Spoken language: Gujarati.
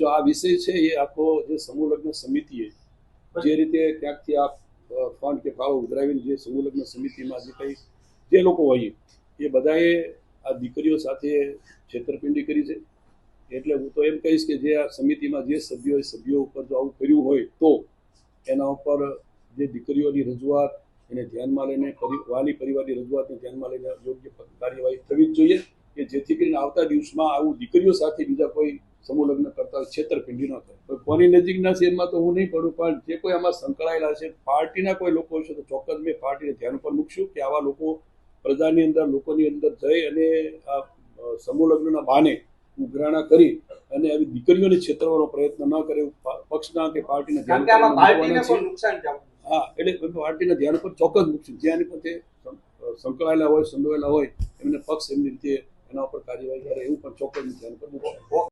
જો આ વિષય છે એ આખો જે સમૂહ લગ્ન સમિતિએ જે રીતે ક્યાંકથી આ ફંડ કે ફાળો ઉઘરાવીને જે સમૂહ લગ્ન સમિતિમાં જે કંઈ જે લોકો હોય એ બધાએ આ દીકરીઓ સાથે છેતરપિંડી કરી છે. એટલે હું તો એમ કહીશ કે જે આ સમિતિમાં જે સભ્યોએ સભ્યો ઉપર જો આવું કર્યું હોય તો એના ઉપર જે દીકરીઓની રજૂઆત એને ધ્યાનમાં લઈને વાલી પરિવારની રજૂઆતને ધ્યાનમાં લઈને યોગ્ય કાર્યવાહી થવી જ જોઈએ કે જેથી કરીને આવતા દિવસમાં આવું દીકરીઓ સાથે બીજા કોઈ સમૂહ લગ્ન કરતા છેતરપિંડી ન થાય. કોઈ કોની નજીકના છે એમાં તો હું નહીં પડું પણ જે કોઈ આમાં સંકળાયેલા છે પાર્ટીના કોઈ લોકો છે તો ચોક્કસ મેં પાર્ટીને ધ્યાન ઉપર મૂકશું કે આવા લોકો પ્રજાની અંદર લોકોની અંદર જઈ અને આ સમૂહ લગ્નના બહાને ઉઘરાણા કરી અને આવી દીકરીઓને છેતરવાનો પ્રયત્ન ન કરે પક્ષના કે પાર્ટીના ધ્યાન હા એટલે પાર્ટીના ધ્યાન ઉપર ચોક્કસ મૂકશું. જ્યાં પોતે સંકળાયેલા હોય સંડોવાયેલા હોય એમને પક્ષ એમની રીતે એના ઉપર કાર્યવાહી કરે એવું પણ ચોક્કસ ધ્યાન ઉપર મૂકશું.